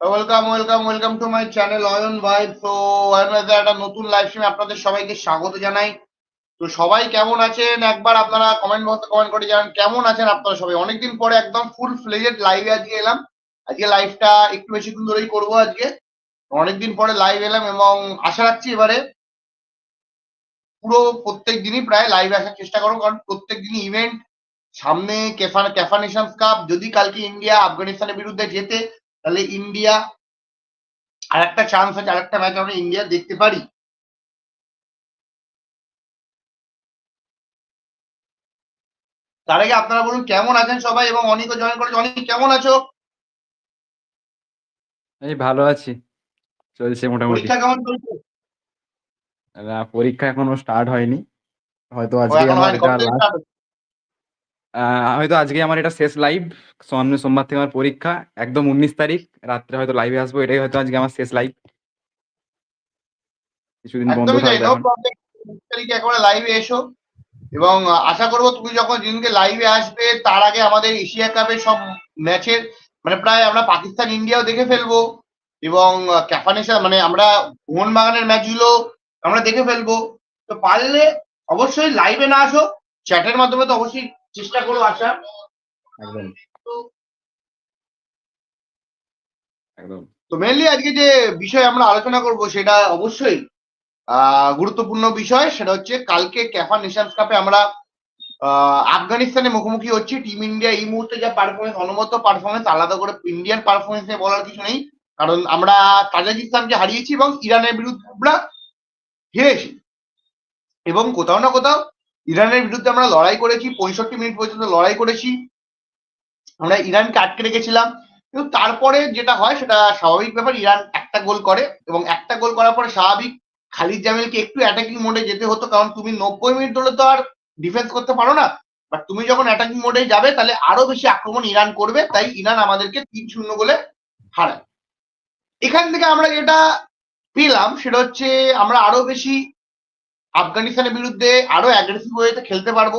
Welcome welcome welcome to my channel Ayan ভাই তো একটা নতুন লাইভ স্ট্রিমে আপনাদের সবাইকে স্বাগত জানাই। তো সবাই কেমন আছেন? একবার আপনারা কমেন্ট বক্সে কমেন্ট করে জানান, কেমন আছেন আপনারা সবাই? অনেকদিন পরে একদম ফুল ফ্লেজেড লাইভে আজকে এলাম। আজকে লাইভটা একটু বেশিক্ষণ ধরেই করব আজকে। অনেকদিন পরে লাইভ এলাম এবং আশা রাখছি এবারে পুরো প্রত্যেক দিনই প্রায় লাইভে আসার চেষ্টা করব। কারণ প্রত্যেক দিনই ইভেন্ট সামনে ক্যাফা ক্যাফা নেশনস কাপ যদি কালকে ইন্ডিয়া আফগানিস্তানের বিরুদ্ধে জেতে তাহলে ইন্ডিয়া আর একটা চান্স আছে আর একটা ম্যাচ আমরা ইন্ডিয়া দেখতে পারি। তার আগে আপনারা বলুন কেমন আছেন সবাই? এবং অনেকও জয়েন করেছে। অনেক কেমন আছো? এই ভালো আছি। চলছে মোটামুটি। পরীক্ষা কেমন চলছে? না, পরীক্ষা এখনও স্টার্ট হয়নি। হয়তো আজকে এখন আমার হয়নি, এটা কবে থেকে লাস্ট start হচ্ছে? হয়তো আজকে আমার এটা শেষ লাইভ সামনে সোমবার থেকে আমার পরীক্ষা একদম উনিশ তারিখ রাত্রে হয়তো লাইভে আসব এটাই হয়তো আজকে আমার শেষ লাইভ কিছুদিন বন্ধ থাকবে তারিখে একেবারে লাইভে এসো এবং আশা করব তুমি যখন যেদিনকে লাইভে আসবে তার আগে আমাদের এশিয়া কাপের সব ম্যাচের মানে প্রায় আমরা পাকিস্তান ইন্ডিয়াও দেখে ফেলব এবং ক্যাফানেশা মানে আমরা মোহনবাগানের ম্যাচগুলো আমরা দেখে ফেলব। তো পারলে অবশ্যই লাইভে না আসো চ্যাটের মাধ্যমে তো অবশ্যই চেষ্টা করো আসার একদম। একদম। তো মেনলি আজকে যে বিষয় আমরা আলোচনা করব সেটা অবশ্যই আহ, গুরুত্বপূর্ণ বিষয়। সেটা হচ্ছে কালকে ক্যাফা নেশনস কাপে আমরা আহ, আফগানিস্তানের মুখোমুখি হচ্ছি। টিম ইন্ডিয়া এই মুহূর্তে যা পারফরমেন্স অনবদ্য পারফরমেন্স আলাদা করে ইন্ডিয়ান পারফরমেন্স নিয়ে বলার কিছু নেই। কারণ আমরা তাজিকিস্তানকে হারিয়েছি এবং ইরানের বিরুদ্ধে আমরা হেরেছি। এবং কোথাও না কোথাও ইরানের বিরুদ্ধে আমরা লড়াই করেছি, পঁয়ষট্টি মিনিট পর্যন্ত লড়াই করেছি। আমরা ইরানকে আটকে রেখেছিলাম। কিন্তু তারপরে যেটা হয়, সেটা স্বাভাবিক ব্যাপার, ইরান একটা গোল করে এবং একটা গোল করার পরে স্বাভাবিক খালিদ জামিলকে একটু অ্যাটাকিং মোডে যেতে হতো, কারণ তুমি নব্বই মিনিট ধরে তো আর ডিফেন্স করতে পারো না। বাট তুমি যখন অ্যাটাকিং মোডে যাবে, তাহলে আরও বেশি আক্রমণ ইরান করবে, তাই ইরান আমাদেরকে তিন শূন্য গোলে হারায়। এখান থেকে আমরা যেটা পেলাম, সেটা হচ্ছে আমরা আরও বেশি আফগানিস্তানের বিরুদ্ধে আরও অ্যাগ্রেসিভ হয়ে খেলতে পারব।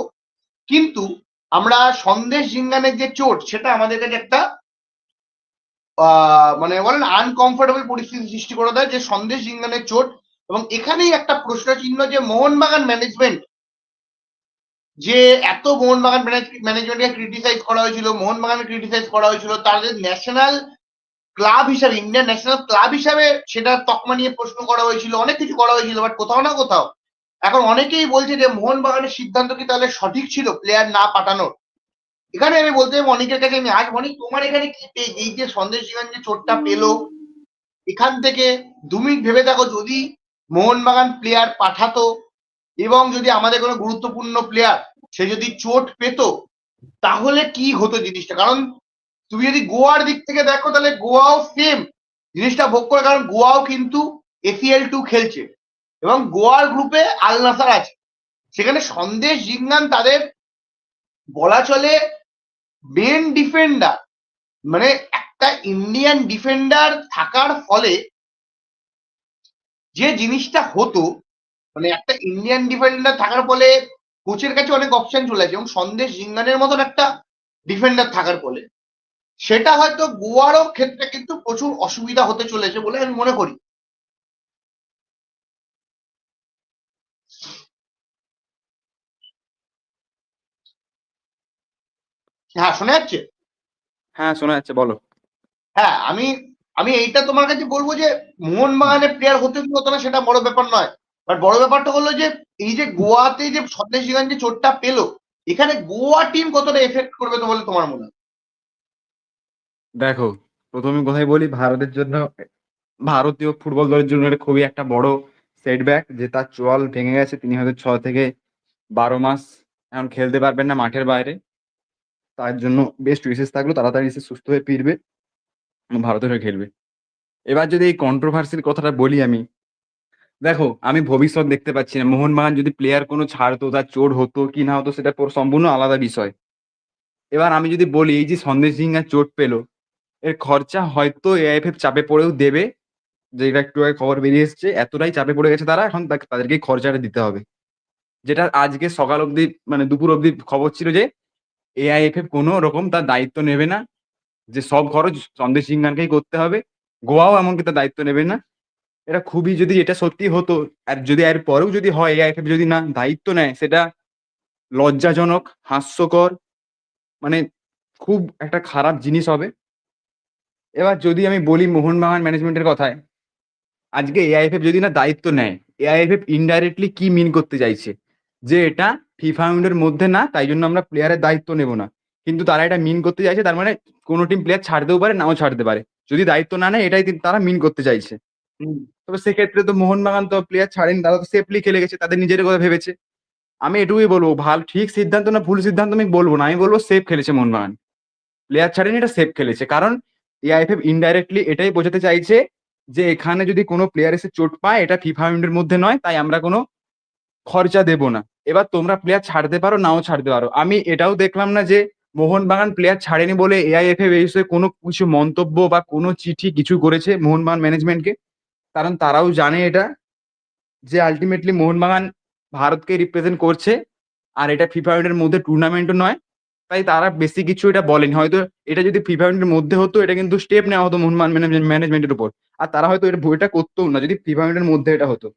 কিন্তু আমরা সন্দেশ জিঙ্গানের যে চোট, সেটা আমাদের কাছে একটা মানে বলেন আনকমফোর্টেবল পরিস্থিতি সৃষ্টি করে দেয় যে সন্দেশ জিঙ্গানের চোট। এবং এখানেই একটা প্রশ্ন চিহ্ন যে মোহনবাগান ম্যানেজমেন্ট যে এত মোহনবাগান ম্যানেজমেন্টকে ক্রিটিসাইজ করা হয়েছিল মোহনবাগান ক্রিটিসাইজ করা হয়েছিল, তাদের ন্যাশনাল ক্লাব হিসাবে ইন্ডিয়ান ন্যাশনাল ক্লাব হিসাবে সেটা তকমা নিয়ে প্রশ্ন করা হয়েছিল, অনেক কিছু করা হয়েছিল বাট কোথাও না কোথাও এখন অনেকেই বলছে যে মোহনবাগানের সিদ্ধান্ত কি তাহলে সঠিক ছিল? প্লেয়ার না পাঠানোর? এখানে আমি বলতে চাই অনেকের কাছে আমি আজ অনেক তোমার এখানে এই যে সন্দেশ জিগান যে চোটটা পেল, এখান থেকে দু মিনিট ভেবে দেখো যদি মোহনবাগান প্লেয়ার পাঠাতো এবং যদি আমাদের কোনো গুরুত্বপূর্ণ প্লেয়ার সে যদি চোট পেতো, তাহলে কি হতো জিনিসটা? কারণ তুমি যদি গোয়ার দিক থেকে দেখো তাহলে গোয়াও সেম জিনিসটা ভোগ করে কারণ গোয়াও কিন্তু এসিএল টু খেলছে। এবং গোয়ার গ্রুপে আল নাসার আছে। সেখানে সন্দেশ, জিঙ্গান তাদের বলা চলে মেন ডিফেন্ডার মানে একটা ইন্ডিয়ান ডিফেন্ডার থাকার ফলে যে জিনিসটা হতো মানে একটা ইন্ডিয়ান ডিফেন্ডার থাকার ফলে কোচের কাছে অনেক অপশন চলে আসে এবং সন্দেশ, জিঙ্গানের মতন একটা ডিফেন্ডার থাকার ফলে। সেটা হয়তো গোয়ারও ক্ষেত্রে কিন্তু প্রচুর অসুবিধা হতে চলেছে বলে আমি মনে করি। হ্যাঁ শোনা যাচ্ছে? হ্যাঁ শোনা যাচ্ছে বলো। হ্যাঁ আমি আমি এইটা তোমার কাছে বলব যে মোহনবাগানের প্লেয়ার হতে কি হতো না সেটা বড় ব্যাপার নয়। বাট বড় ব্যাপারটা হলো যে এই যে গোয়াতে যে সন্দেশ জিগান যে চোটটা পেল এখানে গোয়া টিম কতটা এফেক্ট করবে তো বলে তোমার মনে হয়? দেখো প্রথমে কোথায় বলি ভারতের জন্য ভারতীয় ফুটবল দলের জন্য এটা খুবই একটা বড় সেটব্যাক যে তার চোয়াল ভেঙে গেছে তিনি হয়তো ছ থেকে বারো মাস এখন খেলতে পারবেন না মাঠের বাইরে। তার জন্য বেস্ট উইসেস থাকল। তাড়াতাড়ি এসে সুস্থ হয়ে ফিরবে, ভারতের হয়ে খেলবে। এবার যদি এই কন্ট্রোভার্সির কথাটা বলি আমি, দেখো, আমি ভবিষ্যৎ দেখতে পাচ্ছি না। মোহনবাগান যদি প্লেয়ার কোনো ছাড়তো, তার চোট হতো, কি না হতো, সেটা পুরো সম্পূর্ণ আলাদা বিষয়। এবার আমি যদি বলি, এই যে সন্দেশ সিংহার চোট পেল, এর খরচা হয়তো এআইএফএফ চাপে পড়েও দেবে। যেটা একটু আগে খবর বেরিয়ে এসছে, এতটাই চাপে পড়ে গেছে তারা, এখন তাদেরকে খরচাটা দিতে হবে। যেটা আজকে সকাল অবধি মানে দুপুর অবধি খবর ছিল যে এআইএফএফ কোনো রকম তার দায়িত্ব নেবে না। যে সব খরচ সন্দেশ সিংহানকেই করতে হবে। গোয়াও এমনকি তার দায়িত্ব নেবে না। এটা খুবই যদি এটা সত্যি হতো, আর যদি এর পরেও যদি হয় এআইএফএফ যদি না দায়িত্ব নেয়, সেটা লজ্জাজনক, হাস্যকর মানে খুব একটা খারাপ জিনিস হবে। এবার যদি আমি বলি মোহনবাগান ম্যানেজমেন্টের কথায়, আজকে এআইএফএফ যদি না দায়িত্ব নেয় এআইএফএফ ইনডাইরেক্টলি কি মিন করতে চাইছে? যে এটা ফিফা উইন্ডোর মধ্যে না তাই জন্য আমরা প্লেয়ারের দায়িত্ব নেব না। কিন্তু তারা এটা মিন করতে চাইছে তার মানে কোনো টিম প্লেয়ার ছাড়তেও পারে নাও ছাড়তে পারে। যদি দায়িত্ব না নেয় এটাই তারা মিন করতে চাইছে। তবে সেক্ষেত্রে তো মোহনবাগান তো প্লেয়ার ছাড়েনি তারা তো সেফলি খেলে গেছে তাদের নিজের কথা ভেবেছে। আমি এটুকুই বলব ভালো ঠিক সিদ্ধান্ত না ভুল সিদ্ধান্ত আমি বলব না আমি বলব সেফ খেলেছে মোহনবাগান। প্লেয়ার ছাড়েনি এটা সেফ খেলেছে। কারণ এআইএফএফ ইনডাইরেক্টলি এটাই বোঝাতে চাইছে যে এখানে যদি কোনো প্লেয়ার এসে চোট পায় এটা ফিফা উইন্ডের মধ্যে নয় তাই আমরা কোনো খরচা দেব না। এবার তোমরা প্লেয়ার ছাড়তে পারো, নাও ছাড়তে পারো। আমি এটাও দেখলাম না যে মোহনবাগান প্লেয়ার ছাড়েনি বলে এআইএফএফ এ বিষয়ে কোনো কিছু মন্তব্য বা কোনো চিঠি কিছু করেছে মোহনবাগান ম্যানেজমেন্টকে কারণ তারাও জানে এটা, যে আলটিমেটলি মোহনবাগান ভারতকে রিপ্রেজেন্ট করছে, আর এটা ফিফা উইন্ডের মধ্যে টুর্নামেন্টও নয়। তাই তারা বেশি কিছু এটা বলেনি। হয়তো এটা যদি ফিফা উইন্ডের মধ্যে হতো, এটা কিন্তু স্টেপ নেওয়া হতো মোহনবাগান ম্যানেজমেন্টের উপর। আর তারা হয়তো এটা এটা করতো না, যদি ফিফা উইন্ডের মধ্যে এটা হতো।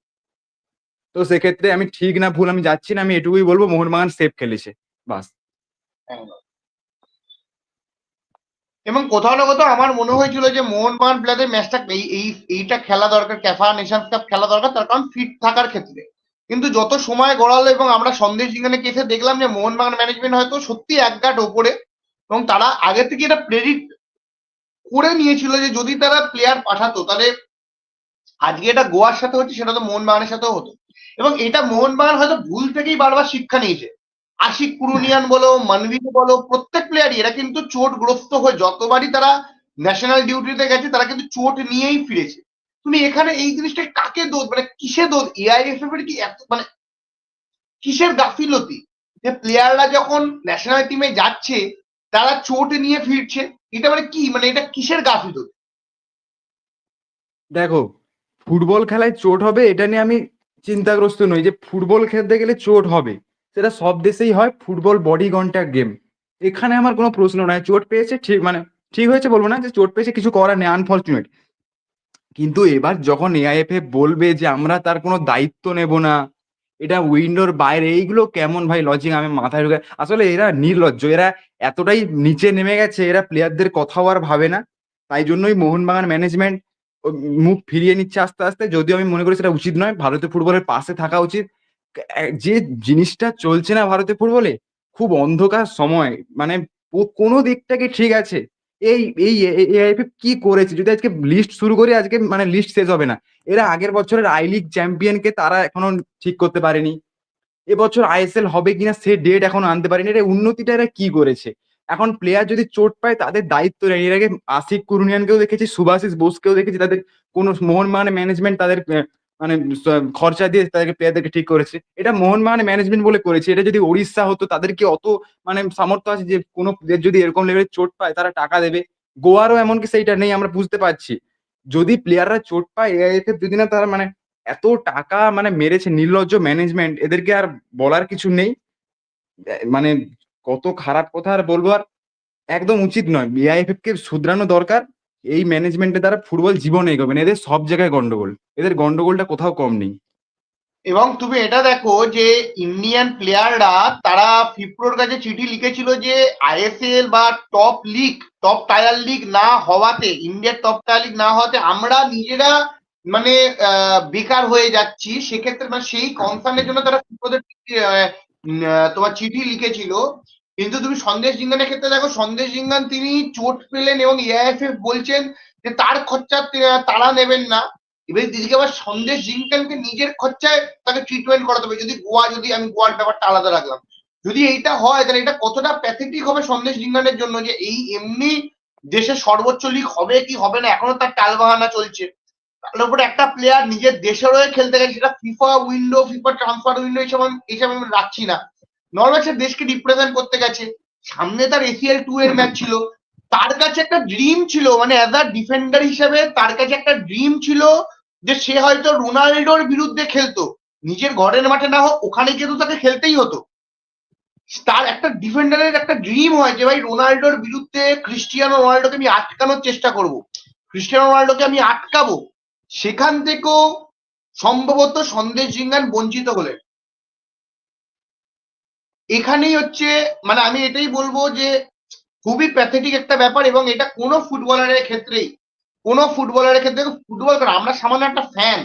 তো সেক্ষেত্রে আমি ঠিক না, ভুল আমি যাচ্ছি না, আমি এটুকুই বলব মোহনবাগান সেফ খেলেছে, বাস। এবং কোথাও না কোথাও আমার মনে হয়েছিল যে মোহনবাগান প্লেয়ারদের ম্যাচটা এই এই, এইটা খেলা দরকার ক্যাফা নেশনস কাপ খেলা দরকার, তার কারণ ফিট থাকার ক্ষেত্রে। কিন্তু যত সময় গড়ালো এবং আমরা সন্দেশ জিঙ্গানে কেসে দেখলাম যে মোহনবাগান ম্যানেজমেন্ট হয়তো সত্যি এক গাট ওপরে এবং তারা আগে থেকে এটা প্রেডিক্ট করে নিয়েছিল যে যদি তারা প্লেয়ার পাঠাতো, তাহলে আজকে এটা গোয়ার সাথে হচ্ছে, সেটা তো মোহনবাগানের সাথেও হতো। এবং এটা মোহনবাগান হয়তো ভুল থেকেই বারবার শিক্ষা নিয়েছে। আশিক পুরুনিয়ান বলো, মানবীর বলো, প্রত্যেক প্লেয়ারই এরা কিন্তু চোটগ্রস্ত হয়ে যতবারই তারা ন্যাশনাল ডিউটিতে গেছে, তারা কিন্তু চোট নিয়েই ফিরেছে। তুমি এখানে এই জিনিসটা কাকে দোষ মানে কিসে দোষ? এআইএফএফ এর কি এত মানে কিসের গাফিলতি? যে প্লেয়াররা যখন ন্যাশনাল টিমে যাচ্ছে, তারা চোট নিয়ে ফিরছে, এটা মানে কি? মানে এটা কিসের গাফিলতি? দেখো, ফুটবল খেলায় চোট হবে, এটা নিয়ে আমি চিন্তাগ্রস্ত নই যে ফুটবল খেলতে গেলে চোট হবে। সেটা সব দেশেই হয়, ফুটবল বডি কন্ট্যাক্ট গেম এখানে আমার কোনো প্রশ্ন নাই, চোট পেয়েছে ঠিক মানে ঠিক হয়েছে বলব না যে চোট পেয়েছে, কিছু করার নেই আনফর্চুনেট কিন্তু এবার যখন এআইএফএ বলবে যে আমরা তার কোনো দায়িত্ব নেব না, এটা উইন্ডোর বাইরে, এইগুলো কেমন ভাই লজিক আমি মাথায় ঢুকে আসলে এরা নির্লজ্জ, এরা এতটাই নিচে নেমে গেছে, এরা প্লেয়ারদের কথাও আর ভাবে না। তাই জন্যই মোহনবাগান ম্যানেজমেন্ট মুখ ফিরিয়ে নিচ্ছে আস্তে আস্তে, যদিও আমি মনে করি সেটা উচিত নয়। ভারতীয় ফুটবলের পাশে থাকা উচিত। যে জিনিসটা চলছে না ভারতীয় ফুটবলে, খুব অন্ধকার সময়। মানে কোনো দিকটাকে ঠিক আছে? এই এই এআইএফএফ কি করেছে? যদি আজকে লিস্ট শুরু করি, আজকে মানে লিস্ট শেষ হবে না। এরা আগের বছরের আই লিগ চ্যাম্পিয়নকে তারা এখনও ঠিক করতে পারেনি। এবছর আইএসএল হবে কিনা সে ডেট এখনও আনতে পারেনি। এটা উন্নতিটা এরা কি করেছে? এখন প্লেয়ার যদি চোট পায়, তাদের দায়িত্ব নেই। এর আগে আশিক কুরুনিয়ানকেও দেখেছি সুভাশিস বোসকেও দেখেছি, তাদের কোন মোহনবাগান ম্যানেজমেন্ট তাদের মানে খরচা দিয়ে তাদেরকে প্লেয়ারদেরকে ঠিক করেছে। এটা মোহনবাগান ম্যানেজমেন্ট বলে করেছে। এটা যদি ওড়িশা হতো তাদের কি অত মানে সামর্থ্য আছে যে কোনো player যদি এরকম লেভেলের চোট পায়, তারা টাকা দেবে। গোয়ারও এমনকি সেইটা নেই, আমরা বুঝতে পারছি। যদি প্লেয়াররা চোট পায় এআইএফএফ যদি না তারা মানে এত টাকা মানে মেরেছে, নির্লজ্জ ম্যানেজমেন্ট এদেরকে আর বলার কিছু নেই। মানে কত খারাপ কথা আর বলব আর একদম উচিত নয়। বিআইএফএফ কে শুধরানো দরকার এই ম্যানেজমেন্টের দ্বারা ফুটবল জীবনে এগোবে না এদের সব জায়গায় গন্ডগোল। এদের গন্ডগোলটা কোথাও কম নেই। এবং তুমি এটা দেখো যে ইন্ডিয়ান প্লেয়াররা তারা ফিপ্রোর কাছে চিঠি লিখেছিল যে আইএসএল বা top league top tier league না হওয়াতে ইন্ডিয়ার টপ টায়ার লিগ না হওয়াতে আমরা নিজেরা মানে বেকার হয়ে যাচ্ছি। সেক্ষেত্রে মানে সেই কনসার্নের জন্য তারা আহ, তোমার চিঠি লিখেছিল। কিন্তু তুমি সন্দেশ জিঙ্গানের ক্ষেত্রে দেখো, সন্দেশ জিঙ্গান তিনি চোট পেলেন এবং এআইএফএফ বলছেন যে তার খরচা তারা নেবেন না। এবার দিদিকে আবার সন্দেশ জিঙ্কানকে নিজের খরচায় তাকে ট্রিটমেন্ট করাতে হবে। যদি গোয়া, যদি আমি গোয়ার ব্যাপারটা আলাদা রাখলাম। যদি এইটা হয়, তাহলে এটা কতটা প্যাথেটিক হবে সন্দেশ জিঙ্গানের জন্য যে এই এমনি দেশের সর্বোচ্চ লিগ হবে কি হবে না? এখনও তার টালবাহানা চলছে। তার উপরে একটা প্লেয়ার নিজের দেশের হয়ে খেলতে গেছে সেটা FIFA window FIFA transfer window এইসব আমি এইসব আমি রাখছি না। নর্মাল দেশকে রিপ্রেজেন্ট করতে গেছে। সামনে তার এসিএল টু এর ম্যাচ ছিল। তার কাছে একটা ড্রিম ছিল মানে অ্যাজ আ ডিফেন্ডার হিসেবে তার কাছে একটা ড্রিম ছিল যে সে হয়তো রোনাল্ডোর বিরুদ্ধে খেলতো। নিজের ঘরের মাঠে না হোক, ওখানে কিন্তু তাকে খেলতেই হতো। তার একটা ডিফেন্ডারের একটা ড্রিম হয় যে, ভাই, রোনাল্ডোর বিরুদ্ধে ক্রিস্টিয়ানো রোনাল্ডোকে আমি আটকানোর চেষ্টা করব। ক্রিস্টিয়ানো রোনাল্ডোকে আমি আটকাবো। সেখান থেকেও সম্ভবত সন্দেশ জিঙ্গান বঞ্চিত হলেন। এখানেই হচ্ছে মানে আমি এটাই বলব যে খুবই প্যাথেটিক একটা ব্যাপার এবং এটা কোনো ফুটবলারের ক্ষেত্রেই, কোনো ফুটবলারের ক্ষেত্রে ফুটবল আমরা সামান্য একটা ফ্যান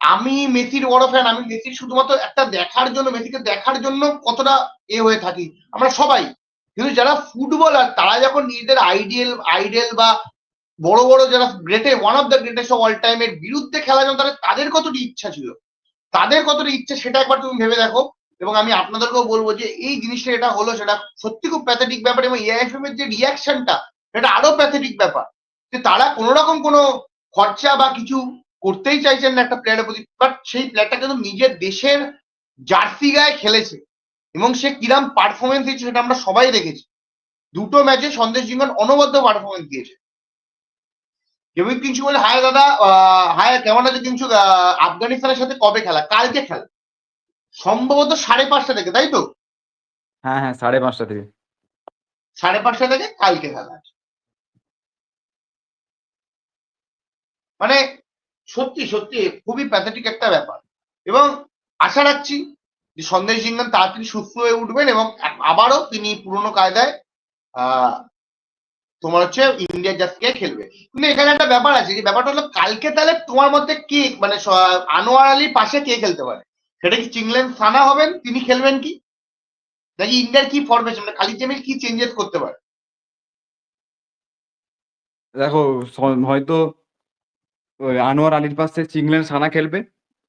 আমি মেসির বড় ফ্যান আমি মেসির শুধুমাত্র একটা দেখার জন্য, মেসিকে দেখার জন্য কতটা এ হয়ে থাকি? আমরা সবাই। কিন্তু যারা ফুটবলার, তারা যখন নিজেদের আইডিয়াল আইডেল বা বড় বড় যারা great one of the greatest of all টাইমের বিরুদ্ধে খেলা যখন তাদের তাদের কতটা ইচ্ছা ছিল? তাদের কতটা ইচ্ছা সেটা একবার তুমি ভেবে দেখো। এবং আমি আপনাদেরকেও বলব যে এই জিনিসটা এটা হলো সেটা সত্যি খুব প্যাথেটিক ব্যাপার এবং এআইএফএম এর যে রিয়াকশনটা সেটা আরও প্যাথেটিক ব্যাপার। যে তারা কোনো রকম কোনো খরচা বা কিছু করতেই চাইছেন না একটা প্লেয়ারের প্রতি বাট সেই প্লেয়ারটা কিন্তু নিজের দেশের জার্সি গায়ে খেলেছে এবং সে কিরাম পারফরমেন্স দিয়েছে সেটা আমরা সবাই দেখেছি। দুটো ম্যাচে সন্দেশ জিঙ্গন অনবদ্য পারফরমেন্স দিয়েছে। কেবিন কিংসু বলে, হায় দাদা হায়, কেমন আছে কিংসু? আফগানিস্তানের সাথে কবে খেলা? কালকে খেলা। সম্ভবত সাড়ে পাঁচটা থেকে তাই তো? হ্যাঁ হ্যাঁ সাড়ে পাঁচটা থেকে। সাড়ে পাঁচটা থেকে কালকে খেলা মানে সত্যি সত্যি খুবই প্যাথেটিক একটা ব্যাপার। এবং আশা রাখছি যে সন্দেশ জিঙ্গান তাড়াতাড়ি সুস্থ হয়ে উঠবেন এবং আবারও তিনি পুরনো কায়দায় আহ তোমার হচ্ছে ইন্ডিয়া জাতীয় খেলবে। কিন্তু এখানে একটা ব্যাপার আছে যে ব্যাপারটা হলো কালকে তাহলে তোমার মধ্যে কে মানে আনোয়ার আলীর পাশে কে খেলতে পারে? সেটা কি চিংলেন সানা হবেন? তিনি খেলবেন কি? নাকি ইন্ডিয়ার কি ফরমেশন মানে খালিদ জামিল কি চেঞ্জেস করতে পারে? দেখো হয়তো আনোয়ার আলীর পাশে চিংলেন সানা খেলবে।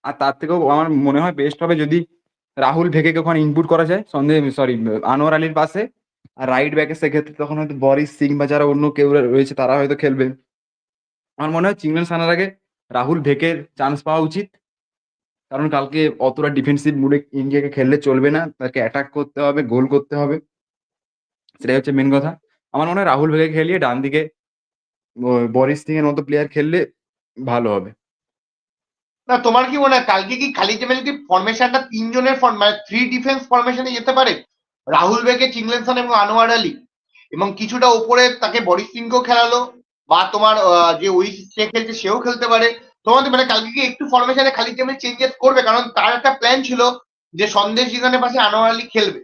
আর তার থেকেও আমার মনে হয় বেস্ট হবে যদি রাহুল ভেকেকে ওখানে ইনপুট করা যায়। সন্দেহ সরি আনোয়ার আলীর পাশে। আর রাইট ব্যাকে সেক্ষেত্রে তখন হয়তো বরিস সিং বা যারা অন্য কেউ রয়েছে, তারা হয়তো খেলবে। আমার মনে হয় চিংলেন সানার আগে রাহুল ভেকের চান্স পাওয়া উচিত। কারণ কালকে অতটা ডিফেন্সিভ মুডে ইন্ডিয়াকে খেললে চলবে না, তাকে অ্যাটাক করতে হবে গোল করতে হবে। সেটাই হচ্ছে মেন কথা। আমার মনে হয় রাহুল ভেগে খেলিয়ে ডান দিকে বরিস সিং এর মতো প্লেয়ার খেললে ভালো হবে। না, তোমার কি মনে হয় কালকে কি খালি জামিল কি ফরমেশনটা তিনজনের মানে থ্রি ডিফেন্স ফরমেশনে যেতে পারে? রাহুল বেকে চিংলেনসন এবং আনোয়ার আলী এবং কিছুটা উপরে তাকে বরিস সিংকেও খেলালো বা তোমার যে ওই সে খেলছে সেও খেলতে পারে। তোমাদের মানে কালকে কি একটু ফরমেশনে খালি জামিল চেঞ্জেস করবে, কারণ তার একটা প্ল্যান ছিল যে সন্দেশ জিগানের পাশে আনোয়ার আলী খেলবে।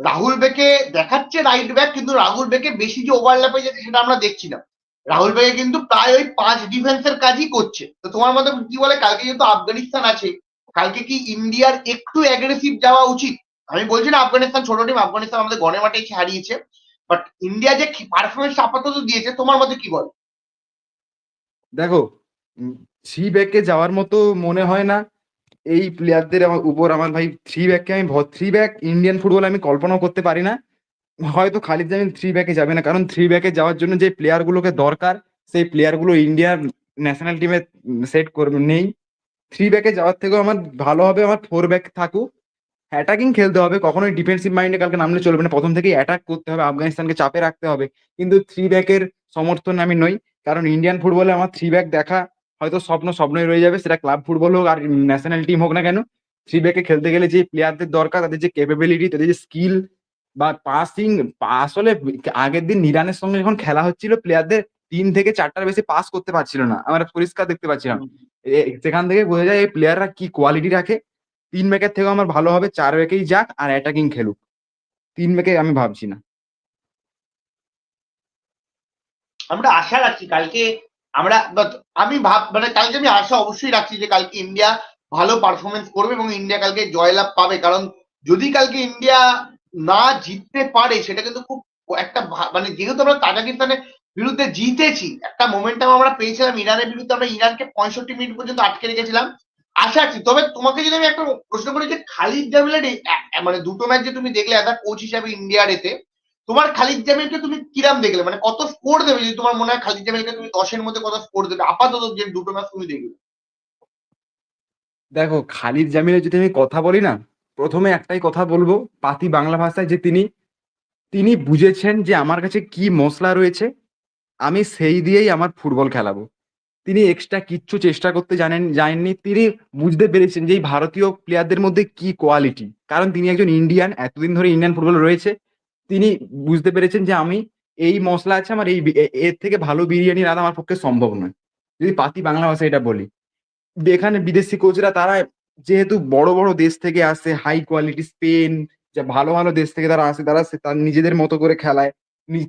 রাহুল বেকে দেখাচ্ছে রাইট ব্যাক কিন্তু রাহুল বেকে বেশি যে ওভারল্যাপে যাচ্ছে সেটা আমরা দেখছি না। রাহুল ভাই কিন্তু প্রায় ওই পাঁচ ডিফেন্সের কাজই করছে। তো তোমার মতে কি বলে, কালকে যেহেতু আফগানিস্তান আছে, কালকে কি ইন্ডিয়ার একটু অ্যাগ্রেসিভ যাওয়া উচিত? আমি বলছি না আফগানিস্তান ছোট টিম আফগানিস্তান আমাদের গনে মাঠে এসে হারিয়েছে বাট ইন্ডিয়া যে পারফরমেন্স আপাতত দিয়েছে, তোমার মতে কি বল? দেখো থ্রি ব্যাকে যাওয়ার মতো মনে হয় না। এই প্লেয়ারদের আমার উপর, আমার ভাই থ্রি ব্যাককে আমি থ্রি ব্যাক ইন্ডিয়ান ফুটবল আমি কল্পনাও করতে পারি না। হয়তো খালিদ জামিন থ্রি ব্যাকে যাবে না, কারণ থ্রি ব্যাকে যাওয়ার জন্য যে প্লেয়ারগুলোকে দরকার, সেই প্লেয়ারগুলো ইন্ডিয়ার ন্যাশনাল টিমে সেট করবে নেই। থ্রি ব্যাকে যাওয়ার থেকেও আমার ভালো হবে, আমার ফোর ব্যাক থাকুক। অ্যাটাকিং খেলতে হবে, কখনোই ডিফেন্সিভ মাইন্ডে কালকে নামলে চলবে না। প্রথম থেকেই অ্যাটাক করতে হবে, আফগানিস্তানকে চাপে রাখতে হবে। কিন্তু থ্রি ব্যাকের সমর্থন আমি নই, কারণ ইন্ডিয়ান ফুটবলে আমার থ্রি ব্যাক দেখা হয়তো স্বপ্ন স্বপ্নই রয়ে যাবে সেটা ক্লাব ফুটবল হোক আর ন্যাশনাল টিম হোক না কেন থ্রি ব্যাকে খেলতে গেলে যে প্লেয়ারদের দরকার তাদের যে ক্যাপাবিলিটি তাদের যে স্কিল বা পাসিং আসলে আগের দিন নিরানের সঙ্গে যখন খেলা হচ্ছিল প্লেয়ারদের তিন থেকে চারটার বেশি পাস করতে পারছিল না। আমরা পরিষ্কার দেখতে পাচ্ছিলাম। সেখান থেকে বোঝা যায় এই প্লেয়াররা কি কোয়ালিটি রাখে। তিন ব্যাকের থেকেও আমার ভালো হবে চার ব্যাকেই যাক আর অ্যাটাকিং খেলুক। তিন ব্যাকে আমি ভাবছি না। আমরা আশা রাখছি কালকে আমরা আমি ভাব মানে কালকে আমি আশা অবশ্যই রাখছি যে কালকে ইন্ডিয়া ভালো পারফরমেন্স করবে এবং ইন্ডিয়া কালকে জয়লাভ পাবে। কারণ যদি কালকে ইন্ডিয়া না জিততে পারে, সেটা কিন্তু খুব একটা মানে যেহেতু আমরা তাজাকিস্তানের বিরুদ্ধে জিতেছি, একটা মোমেন্টাম আমরা পেয়েছিলাম ইরানের বিরুদ্ধে, আমরা ইরানকে পঁয়ষট্টি মিনিট পর্যন্ত আটকে রেখেছিলাম। আশা রাখছি, তবে তোমাকে যদি আমি একটা প্রশ্ন করি যে খালিদ জামিলের মানে দুটো ম্যাচ যে তুমি দেখলে একটা কোচ হিসাবে ইন্ডিয়ার এতে তোমার খালিদ জামিলকে তুমি কিরাম দেখলে? মানে কত স্কোর দেবে? যদি তোমার মনে হয় খালিদ জামিলকে তুমি দশের মধ্যে কত স্কোর দেবে? আপাতত যে দুটো ম্যাচ তুমি দেখলে দেখো, খালিদ জামিলের যদি আমি কথা বলি না, প্রথমে একটাই কথা বলব, পাতি বাংলা ভাষায় যে তিনি তিনি বুঝেছেন যে আমার কাছে কি মশলা রয়েছে, আমি সেই দিয়েই আমার ফুটবল খেলাবো। তিনি এক্সট্রা কিচ্ছু চেষ্টা করতে জানেন জানেননি তিনি বুঝতে পেরেছেন যে এই ভারতীয় প্লেয়ারদের মধ্যে কি কোয়ালিটি কারণ তিনি একজন ইন্ডিয়ান এতদিন ধরে ইন্ডিয়ান ফুটবল রয়েছে। তিনি বুঝতে পেরেছেন যে আমি এই মশলা আছে আমার এই এর থেকে ভালো বিরিয়ানি রান্না আমার পক্ষে সম্ভব নয়। যদি পাতি বাংলা ভাষায় এটা বলি। এখানে বিদেশি কোচরা তারা যেহেতু বড় বড় দেশ থেকে আসে হাই কোয়ালিটি স্পেন যা ভালো ভালো দেশ থেকে তারা আসে, তারা তার নিজেদের মতো করে খেলায়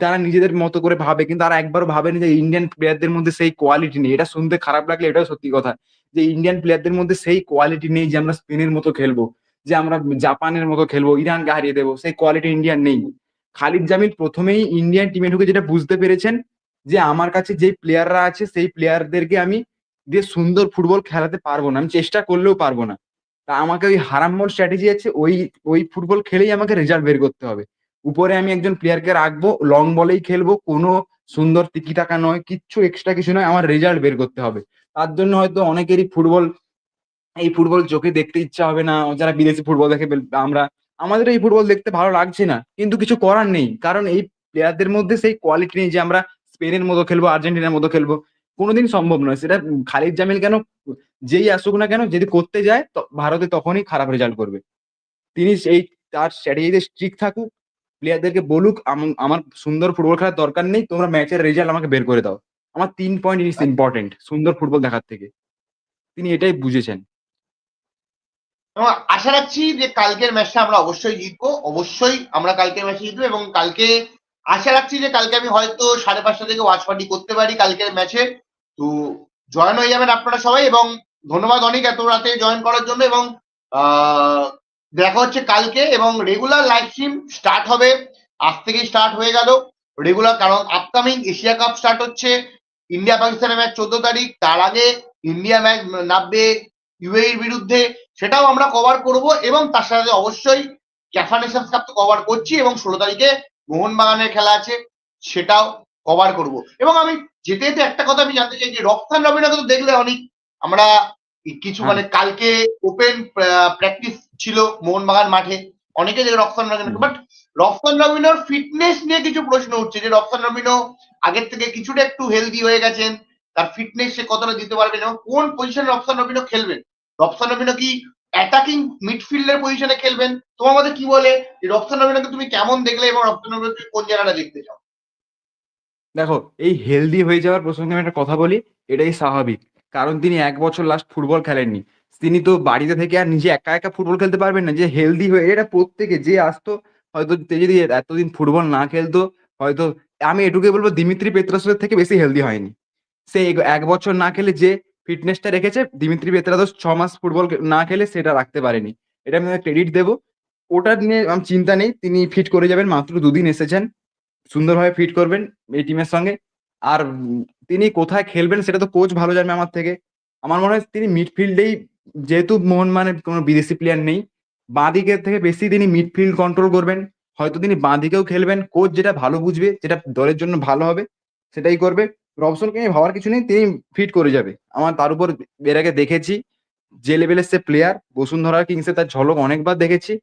তারা নিজেদের মতো করে ভাবে, কিন্তু তারা একবারও ভাবেনি যে ইন্ডিয়ান প্লেয়ারদের মধ্যে সেই কোয়ালিটি নেই। এটা শুনতে খারাপ লাগলে এটাও সত্যি কথা যে ইন্ডিয়ান প্লেয়ারদের মধ্যে সেই কোয়ালিটি নেই যে আমরা স্পেনের মতো খেলব, যে আমরা জাপানের মতো খেলব ইরানকে হারিয়ে দেবো, সেই কোয়ালিটি ইন্ডিয়ান নেই। খালিদ জামিল প্রথমেই ইন্ডিয়ান টিমে ঢুকে যেটা বুঝতে পেরেছেন, যে আমার কাছে যে প্লেয়াররা আছে, সেই প্লেয়ারদেরকে আমি দিয়ে সুন্দর ফুটবল খেলাতে পারব না, আমি চেষ্টা করলেও পারব না। তা আমাকে ওই হারাম্বল স্ট্র্যাটেজি আছে, ওই ওই ফুটবল খেলেই আমাকে রেজাল্ট বের করতে হবে। উপরে আমি একজন প্লেয়ারকে রাখব লং বলেই খেলব, কোনো সুন্দর তিকি টাকা নয়, কিচ্ছু এক্সট্রা কিছু নয়, আমার রেজাল্ট বের করতে হবে। তার জন্য হয়তো অনেকেরই ফুটবল, এই ফুটবল চোখে দেখতে ইচ্ছা হবে না, যারা বিদেশি ফুটবল দেখে, আমরা আমাদের এই ফুটবল দেখতে ভালো লাগছে না, কিন্তু কিছু করার নেই। কারণ এই প্লেয়ারদের মধ্যে সেই কোয়ালিটি নেই যে আমরা স্পেনের মতো খেলব, আর্জেন্টিনার মতো খেলব। কোনোদিন সম্ভব নয়। সেটা খালিদ জামিল কেন, যেই আসুক না কেন, যদি করতে যায় ভারতে তখনই খারাপ রেজাল্ট করবে। তিনি সেই, তার স্ট্র্যাটেজিতে স্ট্রিক থাকুক প্লেয়ারদেরকে বলুক, আম- আমার সুন্দর ফুটবল খেলার দরকার নেই, তোমরা ম্যাচের রেজাল্ট আমাকে বের করে দাও। আমার তিন পয়েন্ট ইজ ইম্পর্টেন্ট সুন্দর ফুটবল দেখার থেকে। তিনি এটাই বুঝেছেন। এবং আশা রাখছি যে কালকের ম্যাচটা আমরা অবশ্যই জিতবো। অবশ্যই আমরা কালকের ম্যাচে জিতবো এবং কালকে আশা রাখছি যে কালকে আমি হয়তো সাড়ে পাঁচটা থেকে ওয়াচ পার্টি করতে পারি কালকের ম্যাচে তো জয়েন হয়ে যাবেন আপনারা সবাই এবং ধন্যবাদ অনেক এত রাতে জয়েন করার জন্য এবং দেখা হচ্ছে কালকে এবং রেগুলার লাইভ স্ট্রিম স্টার্ট হবে। আজ থেকেই স্টার্ট হয়ে গেল। রেগুলার কারণ আপকামিং এশিয়া কাপ স্টার্ট হচ্ছে। ইন্ডিয়া পাকিস্তানের ম্যাচ চোদ্দ তারিখ। তার আগে ইন্ডিয়া ম্যাচ নামবে ইউএইর বিরুদ্ধে। সেটাও আমরা কভার করব এবং তার সাথে অবশ্যই ক্যাফা নেশনস কাপ তো কভার করছি এবং ষোলো তারিখে মোহনবাগানের খেলা আছে সেটাও কভার করব। এবং আমি যেতে যেতে একটা কথা আমি জানতে চাই যে রফতান রবিনাকে তো দেখলে অনেক আমরা কিছু। মানে কালকে ওপেন প্র্যাকটিস ছিল মোহনবাগান মাঠে অনেকে যে রফতান রবিনা বাট রফতান রবিনোর ফিটনেস নিয়ে কিছু প্রশ্ন উঠছে যে রফতান রবিনো আগের থেকে কিছুটা একটু হেলদি হয়ে গেছেন তার ফিটনেস সে কতটা দিতে পারবেন এবং কোন পজিশনে রফতান রবিনো খেলবেন? রফসান রবিনো কি অ্যাটাকিং মিডফিল্ডের পজিশনে খেলবেন? তোমার মধ্যে কি বলে যে রফসান রবিনোকে তুমি কেমন দেখলে এবং রফসান রবিনো তুমি কোন জায়গাটা দেখতে চাও? দেখো, এই হেলদি হয়ে যাওয়ার প্রসঙ্গে আমি একটা কথা বলি, এটাই স্বাভাবিক। কারণ তিনি এক বছর লাস্ট ফুটবল খেলেননি। তিনি তো বাড়িতে থেকে আর নিজে একা একা ফুটবল খেলতে পারবেন না, যে হেলদি হয়ে, এটা প্রত্যেকে, যে আসতো, হয়তো যদি এতদিন ফুটবল না খেলতো, হয়তো, আমি এটুকুই বলব, দিমিত্রি পেত্রাসের থেকে বেশি হেলদি হয়নি। সে এক বছর না খেলে যে ফিটনেসটা রেখেছে, দিমিত্রি পেত্রাদোস ছ মাস ফুটবল না খেলে সেটা রাখতে পারেনি। এটা আমি ক্রেডিট দেবো। ওটা নিয়ে আমার চিন্তা নেই, তিনি ফিট করে যাবেন, মাত্র দুদিন এসেছেন। সুন্দরভাবে ফিট করবেন এই টিমের সঙ্গে। আর তিনি কোথায় খেলবেন সেটা তো কোচ ভালো জানবে আমার থেকে। আমার মনে হয় তিনি মিডফিল্ডেই যেহেতু মোহন মানে কোনো বিদেশি প্লেয়ার নেই বাঁ দিকের থেকে বেশি তিনি মিডফিল্ড কন্ট্রোল করবেন। হয়তো তিনি বাঁ দিকেও খেলবেন। কোচ যেটা ভালো বুঝবে, যেটা দলের জন্য ভালো হবে, সেটাই করবে। রবসনকে নিয়ে ভাবার কিছু নেই, তিনি ফিট করে যাবে। আমার তার উপর এর আগে দেখেছি, যে লেভেলের সে প্লেয়ার বসুন্ধরা কিংসে তার ঝলক অনেকবার দেখেছি।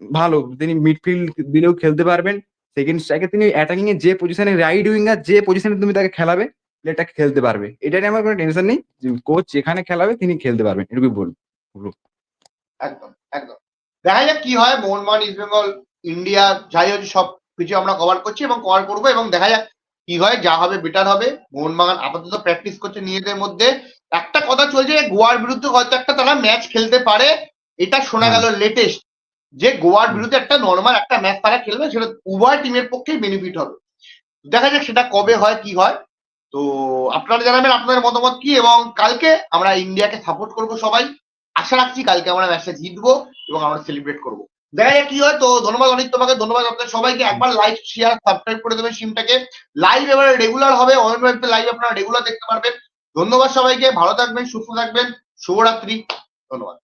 ভালো, তিনি মিডফিল্ড দিলেও খেলতে পারবেন। সেকেন্ড স্ট্রাইকে তিনি অ্যাটাকিং এ যে পজিশনে রাইট উইঙ্গার যে পজিশনে তুমি তাকে খেলাবে প্লেয়ারটাকে খেলতে পারবে। এটা নিয়ে আমার কোনো টেনশন নেই কোচ যেখানে খেলাবে, তিনি খেলতে পারবেন। এটুকুই বলুন একদম একদম। দেখা যাক কি হয়, মোহনবাগান ইস্ট বেঙ্গল ইন্ডিয়া যাই হচ্ছে সব কিছু আমরা কভার করছি এবং কভার করব এবং দেখা যাক কি হয়? যা হবে বেটার হবে। মোহনবাগান আপাতত প্র্যাকটিস করছে নিজেদের মধ্যে। একটা কথা চলছে গোয়ার বিরুদ্ধে হয়তো একটা তারা ম্যাচ খেলতে পারে। এটা শোনা হ্যাঁ। গেল লেটেস্ট যে গোয়ার বিরুদ্ধে একটা নর্মাল একটা ম্যাচ তারা খেলবে সেটা উভয় টিমের পক্ষেই বেনিফিট হবে। দেখা যাক সেটা কবে হয় কি হয়। তো আপনারা জানাবেন আপনাদের মতামত কি? এবং কালকে আমরা ইন্ডিয়াকে সাপোর্ট করব সবাই। আশা রাখছি কালকে আমরা ম্যাচটা জিতবো এবং আমরা সেলিব্রেট করব। দেখা যাক কি হয়। তো ধন্যবাদ অনেক তোমাকে, ধন্যবাদ আপনাদের সবাইকে একবার লাইক শেয়ার সাবস্ক্রাইব করে দেবেন সিমটাকে লাইভ এবার রেগুলার হবে। অনেক লাইভ আপনারা রেগুলার দেখতে পারবেন। ধন্যবাদ সবাইকে। ভালো থাকবেন, সুস্থ থাকবেন। শুভরাত্রি। ধন্যবাদ।